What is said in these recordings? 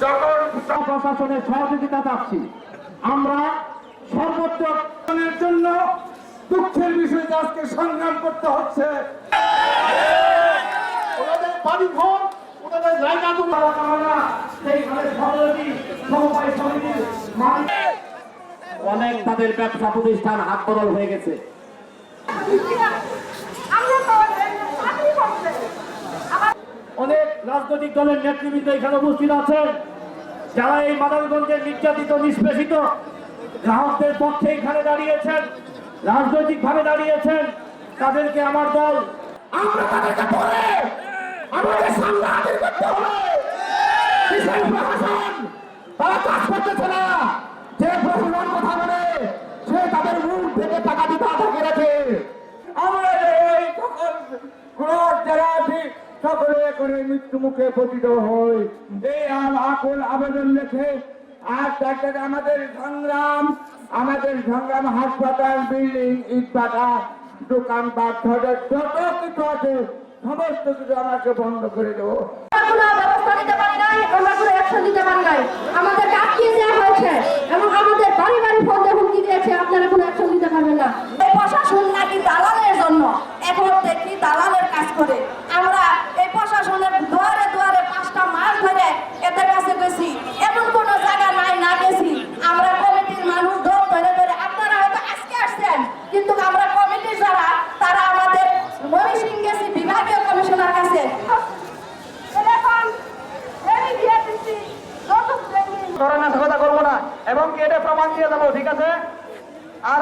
যখন প্রশাসনের সহযোগিতা চাচ্ছি আমরা সর্বোচ্চ জন্য দুঃখের বিষয়ে আজকে সংগ্রাম করতে হচ্ছে। ওনাদের বাড়ি ঘর ওনাদের জায়গা জমি সেইখানে সহযোগী সমবায় সমিতির অনেক তাদের ব্যবসা প্রতিষ্ঠান হাত বদল হয়ে গেছে আমরা তো চাকরি করছে আবার অনেক রাজনৈতিক দলের নেতৃবৃন্দ এখানে উপস্থিত আছেন। যারা এই মাদারগঞ্জের নির্যাতিত নিষ্পেষিত গ্রাহকদের পক্ষে এখানে দাঁড়িয়েছেন রাজনৈতিক ভাবে দাঁড়িয়েছেন তাদেরকে আমার দল আমরা তাদেরকে পরে আমাদের সামনে হাজির করতে হবে। কিসের প্রশাসন তারা কাজ করতেছে না। যে প্রশাসন কথা বলে সে তাদের মুখ থেকে টাকা দিতে আটকে রাখে। আমাদের এই সকল সকলে করে মৃত্যু মুখে পতিত হয় এই আকুল আবেদন লেখে আর তারপরে আমাদের সংগ্রাম আমাদের সংগ্রাম হাসপাতাল, বিল্ডিং, ইটভাটা দোকানপাট ধরে যত কিছু আছে, সমস্ত কিছু আমাকে বন্ধ করে দেবো। ব্যবস্থা নিতে পারি নাই, আমরা কোনো অ্যাকশন নিতে পারি নাই। আমাদেরকে আটকিয়ে দেওয়া হয়েছে এবং আমাদের বাড়ি বাড়ি ফোন দিয়ে হুমকি দিয়েছে আপনারা কোনো অ্যাকশন নিতে পারবেন না এই প্রশাসন নাকি দালালের জন্য এখন দেখি দালালের কাজ করে আমরা এই প্রশাসনের দুয়ারে দুয়ারে পাঁচটা মাস ধরে এদের কাছে গেছি এমন কোনো জায়গা নাই না গেছি আমরা কমিটির মানুষ ধর ধরে ধরে আপনারা হয়তো আজকে আসছেন কিন্তু আমরা কমিটির যারা তারা আমাদের ময়মনসিং গেছি বিভাগীয় কমিশনার কাছে এখন এই দিয়ে দিচ্ছি যৌতুক দেয়নি। ধরে নাশকতা করব না এবং কি এটা প্রমাণ দিয়ে দেবো ঠিক আছে? আর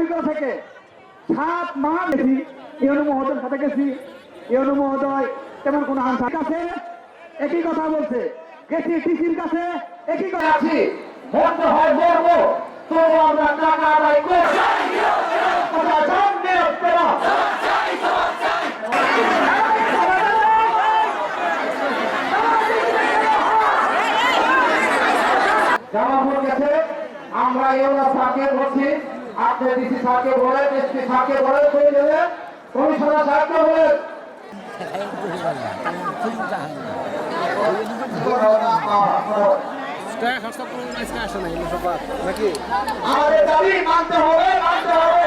আমার থেকে সাত গেছি মহোদয়ের সাথে গেছি। মহোদয় তেমন আনসার কাছে একই কথা বলছে। গেছি টিসির কাছে, একই কথা আছি হয় তো আমরা টাকা আদায় গেছে আমরা এগুলো সাথে বলছি। আপনি ডিসি সাথে বলেন এসপি সাথে বলেন করে দেবে কমিশনার সাহেবকে বলেন। আমাদের দাবি মানতে হবে মানতে হবে।